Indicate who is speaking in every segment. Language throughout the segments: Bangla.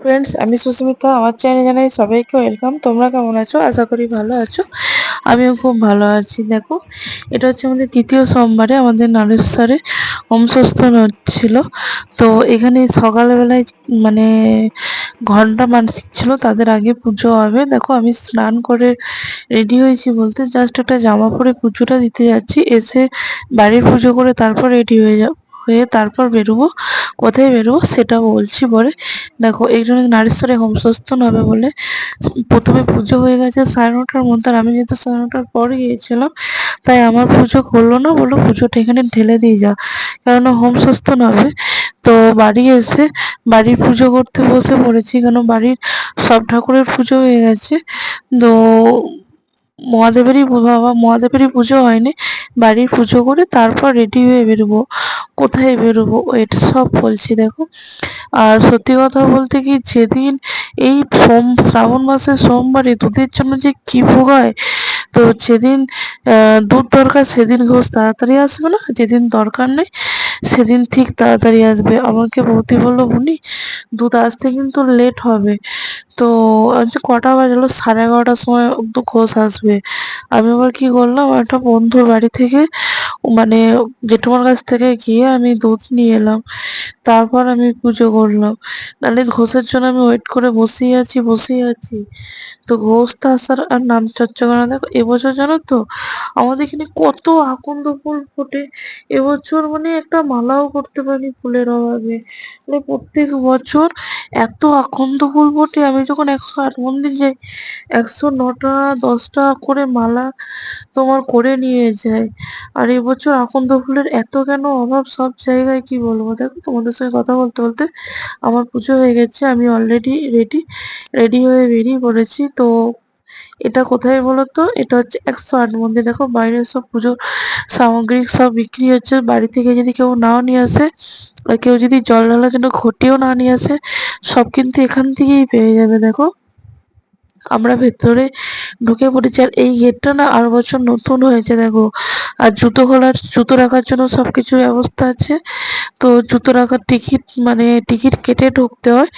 Speaker 1: ফ্রেন্ডস আমি সুস্মিতা, আমার চ্যানেলে জানাই সবাইকে ওয়েলকাম তোমরা কেমন আছো? আশা করি ভালো আছো। আমিও খুব ভালো আছি, দেখো। এটা হচ্ছে আমাদের তৃতীয় সোমবারে আমাদের নারেশ্বরে হোমসস্থান হচ্ছিল তো এখানে সকালবেলায় মানে ঘণ্টা মানসিক ছিল, তাদের আগে পুজো হবে। দেখো, আমি স্নান করে রেডি হয়েছি বলতে জাস্ট একটা জামা পরে পুজোটা দিতে যাচ্ছি। এসে বাড়ির পুজো করে তারপর রেডি হয়ে যাব। হয়ে তারপর বেরোবো। কোথায় বেরোবো সেটা বলছি পরে। দেখো, এই জন্য নারীশ্বরে হোমসস্থান হবে বলে প্রথমে পুজো হয়ে গেছে সাড়ে নটার মধ্যে আমি যেহেতু সাড়ে নটার পর গিয়েছিলাম, তাই আমার পুজো করল না বলল পুজোটা এখানে ঢেলে দিয়ে যা কেননা হোমসস্থান হবে তো বাড়ি এসে বাড়ির পুজো করতে বসে পড়েছি কেন বাড়ির সব ঠাকুরের পুজো হয়ে গেছে। তো মহাদেবেরই বাবা, মহাদেবেরই পুজো হয়নি। বাড়ির পুজো করে তারপর রেডি হয়ে বেরোবো। কোথায় বেরোবো, এটা সব বলছি দেখো। আর সত্যি কথা বলতে কি, যেদিন এই সোম, শ্রাবণ মাসের সোমবারে দুধের জন্য যে কি ভোগায় তো যেদিন দুধ দরকার সেদিন ঘোষ তাড়াতাড়ি আসবে না? যেদিন দরকার নেই, সেদিন ঠিক তাড়াতাড়ি আসবে। আমাকে বৌদি বলল বুনি দুধ আসতে কিন্তু লেট হবে। তো কটা বাজলো? সাড়ে এগারোটার সময় তো ঘোষ আসবে। আমি আবার কি করলাম? একটা বন্ধুর বাড়ি থেকে মানে জেঠুমার কাছ থেকে গিয়ে আমি দুধ নিয়ে এলাম। তারপর আমি পুজো করলাম। নাহলে ঘোষের জন্য আমি ওয়েট করে বসেই আছি বসেই আছি। তো ঘোষ তো আসার আর নাম চর্চা করে দেখো, এবছর জানো তো, আমাদের এখানে কত আকন্দ ফুল ফোটে। এবছর মানে একটা মালাও করতে পারিনি ফুলের অভাবে। মানে প্রত্যেক বছর এত আকন্দ ফুল ফোটে আমি যখন একশো আট মন্দির যাই, একশো নটা, দশটা করে মালা তোমার করে নিয়ে যায় আর এবছর আকন্দ ফুলের এত কেন অভাব, সব জায়গায় কি বলব? দেখো, তোমাদের সঙ্গে কথা বলতে বলতে আমার পুজো হয়ে গেছে, আমি অলরেডি রেডি রেডি হয়ে বেরিয়ে পড়েছি। তো এটা কোথায় বলো তো এটা হচ্ছে একশো আট মন্দির। দেখো বাইরের সব পুজোর সামগ্রী সব বিক্রি হচ্ছে। বাড়ি থেকে যদি কেউ নাও নিয়ে আসে, আর কেউ যদি জল ঢালার জন্য ঘটিও না নিয়ে আসে, সব কিন্তু এখান থেকেই পেয়ে যাবে, দেখো। আমরা ভেতরে ঢুকে পড়েছি আর এই গেটটা না আর বছর নতুন হয়েছে, দেখো। আর জুতো খোলার, জুতো রাখার জন্য সব কিছু ব্যবস্থা আছে। তো জুতো রাখার টিকিট মানে টিকিট কেটে ঢুকতে হয়।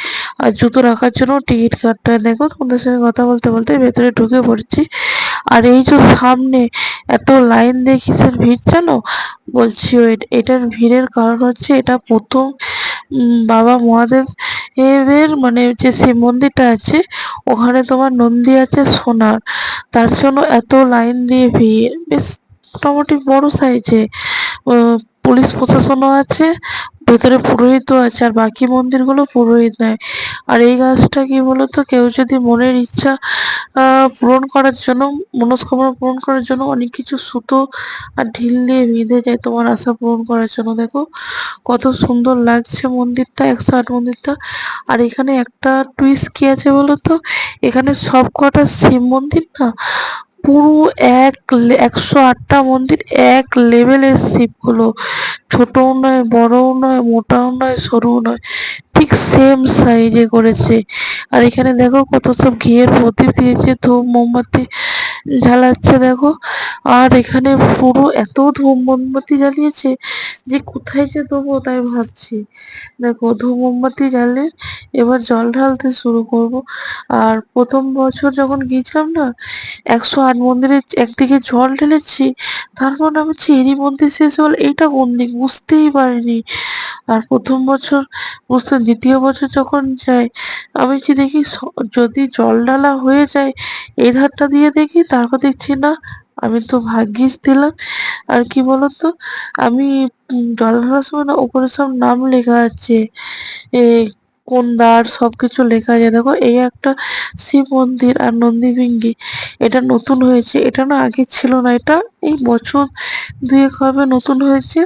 Speaker 1: আর জুতো রাখার জন্য টিকিট কাটতে হয়। দেখো, তোমাদের সঙ্গে কথা বলতে বলতে ভেতরে ঢুকে পড়েছি। আর এই যে সামনে এত লাইন দিয়ে কিসের ভিড় জানো? বলছি এটার ভিড়ের কারণ হচ্ছে এটা প্রথম বাবা মহাদেব এর মানে যে শিব মন্দিরটা আছে, ওখানে তোমার নন্দী আছে সোনার। তার জন্য এত লাইন দিয়ে ভিড়। বেশ মোটামুটি বড় সাইজে পুলিশ প্রশাসনও আছে ভেতরে পুরোহিতও আছে আর বাকি মন্দিরগুলো পুরোহিত নেয়। আর এই গাছটা কি বলতো? কেউ যদি মনের ইচ্ছা পূরণ করার জন্য, মনস্কামনা পূরণ করার জন্য অনেক কিছু সুতো আর ঢিল দিয়ে বেঁধে যায় তোমার আশা পূরণ করার জন্য। দেখো কত সুন্দর লাগছে মন্দিরটা, একশো আট মন্দিরটা। আর এখানে একটা টুইস্ট কি আছে বলতো? এখানে সব কটা শিব মন্দির না পুরো এক একশো আটটা মন্দির এক লেভেলের শিবগুলো। ছোটও নয়, বড়ও নয়, মোটাও নয়, সরুও নয়, ঠিক সেম সাইজে করেছে। আর এখানে দেখো কত সব ঘিয়ের প্রদীপ দিয়েছে, ধূপ, মোমবাতি জ্বালাচ্ছে, দেখো। আর এখানে পুরো এত ধূপ মোমবাতি জ্বালিয়েছে যে কোথায় যে দেবো তাই ভাবছি। দেখো ধূপ মোমবাতি জ্বালে এবার জল ঢালতে শুরু করব। আর প্রথম বছর যখন গিয়েছিলাম না, একশো আট মন্দিরে একদিকে জল ঢেলেছি, তারপর আমি এরই মধ্যে শেষ হল, এইটা কোন দিক বুঝতেই পারিনি। আর প্রথম বছর, বুঝতে দ্বিতীয় বছর যখন যাই, আমি দেখি যদি জল ঢালা হয়ে যায়, এই ধারটা দিয়ে দেখি, তারপর দেখছি না আমি তো ভাগ্যিস দিলাম। আর কি বলতো? আমি জল ঢালার সময় না ওপরে সব নাম লেখা আছে। এ, কোন দ্বার, সবকিছু লেখা আছে। দেখো, এই একটা শিব মন্দির আর নন্দীভিঙ্গি এটা নতুন হয়েছে। এটা না আগে ছিল না। এটা এই বছর দুয়েক হবে নতুন হয়েছে।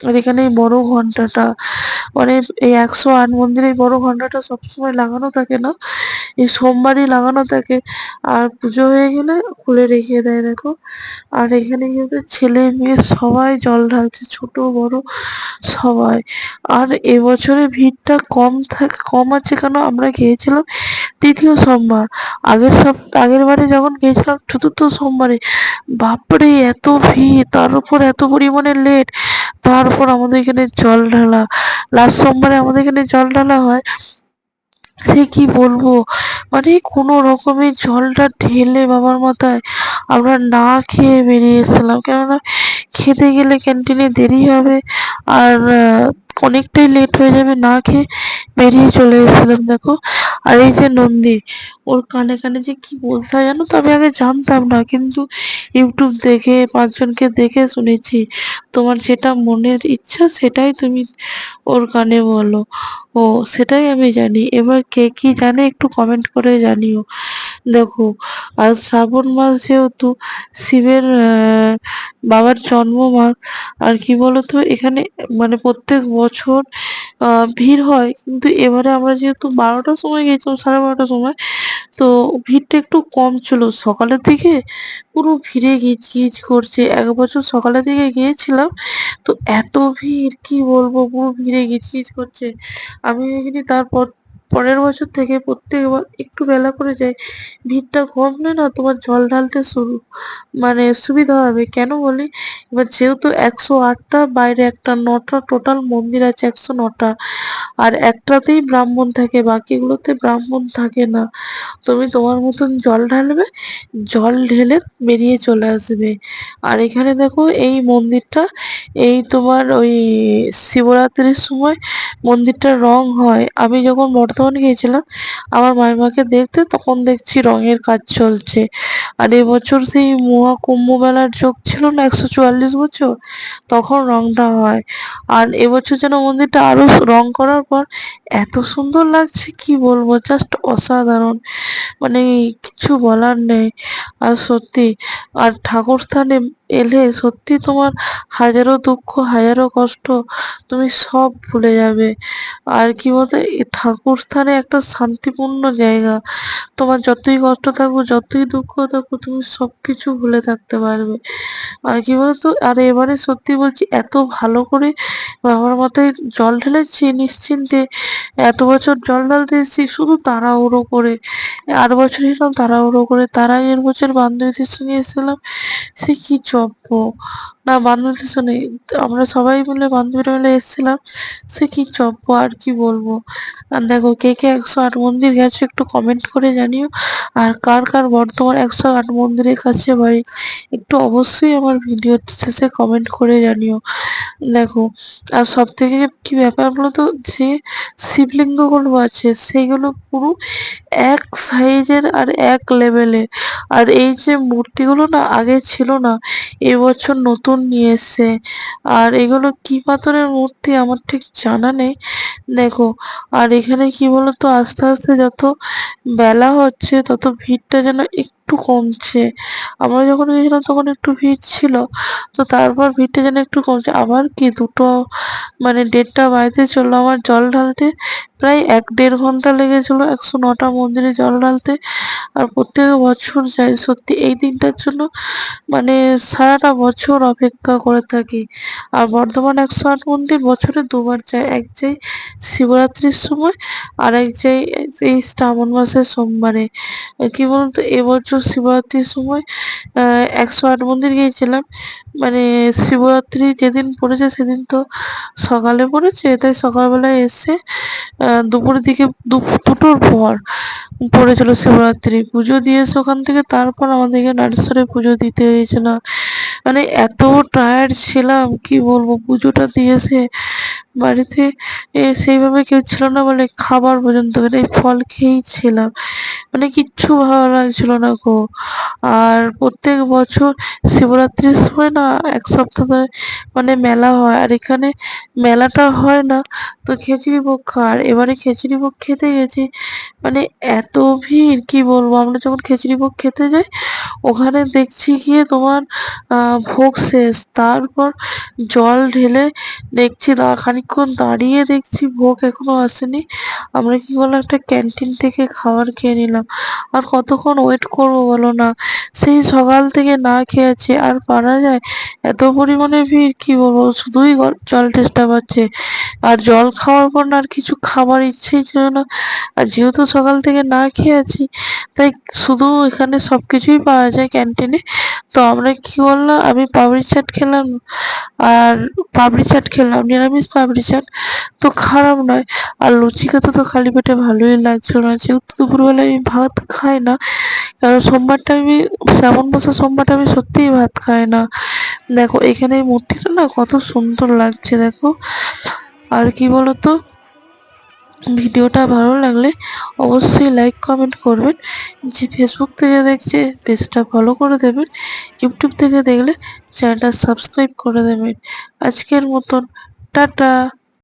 Speaker 1: আর এখানে এই বড় ঘন্টাটা মানে এই একশো আট মন্দিরে এই বড় ঘন্টাটা সবসময় লাগানো থাকে না। এই সোমবারই লাগানো থাকে। আর পুজো হয়ে গেলে খুলে রেখে দেয়, দেখো। আর এখানে কিন্তু ছেলে মেয়ে সবাই জল ঢালছে, ছোট, বড় সবাই। আর এবছরে ভিড়টা কম থাক, কম আছে কেন? আমরা গিয়েছিলাম তৃতীয় সোমবার। আগের সব, আগের বারে যখন গিয়েছিলাম চতুর্থ সোমবারে, বাপরে, এত ভিড়, তার উপর এত পরিমাণে লেট। তারপর আমাদের এখানে জল ঢালা। লাস্ট সোমবারে আমাদের এখানে জল ঢালা হয়। সে কি বলব? মানে কোনো রকমে জলটা ঢেলে বাবার মাথায় আমরা না খেয়ে বেরিয়ে এসেছিলাম। কেননা খেতে গেলে ক্যান্টিনে দেরি হবে আর অনেকটাই লেট হয়ে যাবে না খেয়ে বেরিয়ে চলে এসেছিলাম, দেখো। আর এই যে নন্দী, ওর কানে কানে যে কি বলতে হয় জানো তো? আমি আগে জানতাম না, কিন্তু ইউটিউব দেখে পাঁচজনকে দেখে শুনেছি। তোমার যেটা মনের ইচ্ছা সেটাই তুমি ওর কানে বলো। ও, সেটাই আমি জানি। এবার কে কি জানে একটু কমেন্ট করে জানিও। দেখো আর শ্রাবণ মাস যেহেতু শিবের বাবার জন্ম মাস, আর কি বলতো, এখানে মানে প্রত্যেক বছর ভিড় হয়। কিন্তু এবারে আমরা যেহেতু বারোটার সময় গেছিলাম, সাড়ে বারোটার সময়, তো ভিড়টা একটু কম ছিল। সকালের দিকে পুরো ভিড়ে গিজ গিজ করছে। এক বছর সকালের দিকে গিয়েছিলাম, তো এত ভিড়, কি বলব, পুরো ভিড়ে গিজ গিজ করছে। আমি তারপর পরের বছর থেকে প্রত্যেকবার একটু বেলা করে যাই, ভিড়টা কমলে না, তোমার জল ঢালতে শুরু মানে সুবিধা হবে। কেন বলি? এবার যেহেতু একশো আটটা, বাইরে একটা নটা টোটাল মন্দির আছে একশো নটা। আর একটাতেই ব্রাহ্মণ থাকে, বাকিগুলোতে ব্রাহ্মণ থাকে না। তুমি তোমার মতন জল ঢালবে, জল ঢেলে বেরিয়ে চলে আসবে। আর এখানে দেখো, এই মন্দিরটা, এই তোমার ওই শিবরাত্রির সময় মন্দিরটার রং হয়। আমি যখন বর্ধমান গিয়েছিলাম। আমার মাইমাকে দেখতে তখন দেখছি রঙের কাজ চলছে। আর এবছর সেই মহা কুম্ভ মেলার যোগ ছিল না, একশো চুয়াল্লিশ বছর, তখন রংটা হয়। আর এবছর যেন মন্দিরটা আরও রং করার পর এত সুন্দর লাগছে, কি বলব? জাস্ট অসাধারণ। মানে কিছু বলার নেই। আর সত্যি, আর ঠাকুর স্থানে এলে সত্যি তোমার হাজারো দুঃখ, হাজারো কষ্ট, তুমি সব ভুলে যাবে। আর কি বলতো ঠাকুর স্থানে একটা শান্তিপূর্ণ জায়গা। তোমার যতই কষ্ট থাকুক, যতই দুঃখ থাকুক, তুমি সব কিছু ভুলে থাকতে পারবে। আর কি বলতো? আর এবারে সত্যি বলছি, এত ভালো করে বাবার মাথায় জল ঢেলেছি, নিশ্চিন্তে এত বছর জল ঢালতে এসেছি, শুধু তাড়াহুড়ো করে। আট বছর এলাম, তাড়াহুড়ো করে। তারা আগের বছর বান্ধবীদের সঙ্গে এসেছিলাম, সে কি চব্য না বান্ধবীদের সঙ্গে আমরা সবাই মিলে, বান্ধবীরা মিলে এসেছিলাম। সে কি চব্য আর কি বলব? আর দেখো, কে কে একশো আট মন্দির গেছো একটু কমেন্ট করে জানিও। আর কার কার বর্তমান একশো আট মন্দিরের কাছে বাড়ি একটু অবশ্যই আমার ভিডিও শেষে কমেন্ট করে জানিও। দেখো, আর সব থেকে কি ব্যাপার বলতো? যে শিবলিঙ্গগুলো আছে সেইগুলো পুরো এক সাইজের আর এক লেভেলের আর এই যে মূর্তিগুলো না, আগে ছিল না, এবছর নতুন নিয়ে এসছে। আর এগুলো কি পাথরের মূর্তি আমার ঠিক জানা নেই। দেখো, আর এখানে কি বলতো? আস্তে আস্তে যত বেলা হচ্ছে, তত ভিড়টা যেন একটু কমছে। আমরা যখন গেছিলাম তখন একটু ভিড় ছিল। তো তারপর ভিড়টা যেন একটু কমছে। আবার কি দুটো মানে দেড়টা বাড়িতে চলল আমার জল ঢালতে। প্রায় এক দেড় ঘণ্টা লেগেছিল একশো নটা মন্দিরে জল ঢালতে। আর প্রত্যেক বছর যাই, সত্যি এই দিনটার জন্য মানে সারাটা বছর অপেক্ষা করে থাকি। আর বর্ধমান একশো আট মন্দির বছরে দুবার যায়। এক যাই শিবরাত্রির সময়, আর এক যাই এই শ্রাবণ মাসের সোমবারে। কি বলতো, এবছর শিবরাত্রির সময় একশো আট মন্দির গিয়েছিলাম। মানে শিবরাত্রি যেদিন পড়েছে সেদিন তো সকালে পড়েছে, তাই সকালবেলায় এসে দুপুরের দিকে দুটোর পর পড়েছিল শিবরাত্রি। পুজো দিয়ে এসে ওখান থেকে, তারপর আমাদেরকে নারেশ্বরে পুজো দিতে হয়েছিল। মানে এত টায়ার্ড ছিলাম, কি বলব? পুজোটা দিয়ে এসে বাড়িতে সেইভাবে কেউ ছিল না বলে খাবার পর্যন্ত মানে ফল খেয়েই ছিলাম মানে কিচ্ছু ভালো লাগছিল না গো। আর প্রত্যেক বছর শিবরাত্রির সময় না এক সপ্তাহ মানে মেলা হয়, আর এখানে মেলাটা হয় না তো খিচুড়ি ভোগ খাওয়ার এবারে খিচুড়ি ভোগ খেতে গেছি মানে এত ভিড়, কি বলব? আমরা যখন খিচুড়ি ভোগ খেতে যাই, ওখানে দেখছি গিয়ে তোমার ভোগ শেষ। তারপর জল ঢেলে দেখছি দা খানিকক্ষণ দাঁড়িয়ে দেখছি ভোগ এখনও আসেনি। আমরা কি করলাম একটা ক্যান্টিন থেকে খাবার খেয়ে নিলাম। আর কতক্ষণ ওয়েট করব বলো না? সেই সকাল থেকে না খেয়ে আর পারা যায়? এত পরিমাণে ভিড়, কি বলব? শুধুই জল টেস্টা পাচ্ছে। আর জল খাওয়ার পর না আর কিছু খাবার ইচ্ছেই ছিল না। আর যেহেতু সকাল থেকে না খেয়ে আছি, তাই শুধু এখানে সব কিছুই পাওয়া যায় ক্যান্টিনে তো আমরা কি করলাম আমি পাপড়ি চাট খেলাম। আর পাপড়ি চাট খেলাম। নিরামিষ পাপড়ি চাট তো খারাপ নয়। আর লুচি খেতে তো খালি পেটে ভালোই লাগছিল না। যেহেতু দুপুরবেলায় আমি ভাত খাই না, কারণ সোমবারটা আমি, শ্রাবণ মাসের সোমবারটা আমি সত্যিই ভাত খাই না। দেখো, এখানে এই মূর্তিটা না কত সুন্দর লাগছে, দেখো। আর কি বলতো, ভিডিওটা ভালো লাগলে অবশ্যই লাইক কমেন্ট করবেন। যে ফেসবুক থেকে দেখছে, পেজটা ফলো করে দেবেন। ইউটিউব থেকে দেখলে চ্যানেলটা সাবস্ক্রাইব করে দেবেন। আজকের মতন টাটা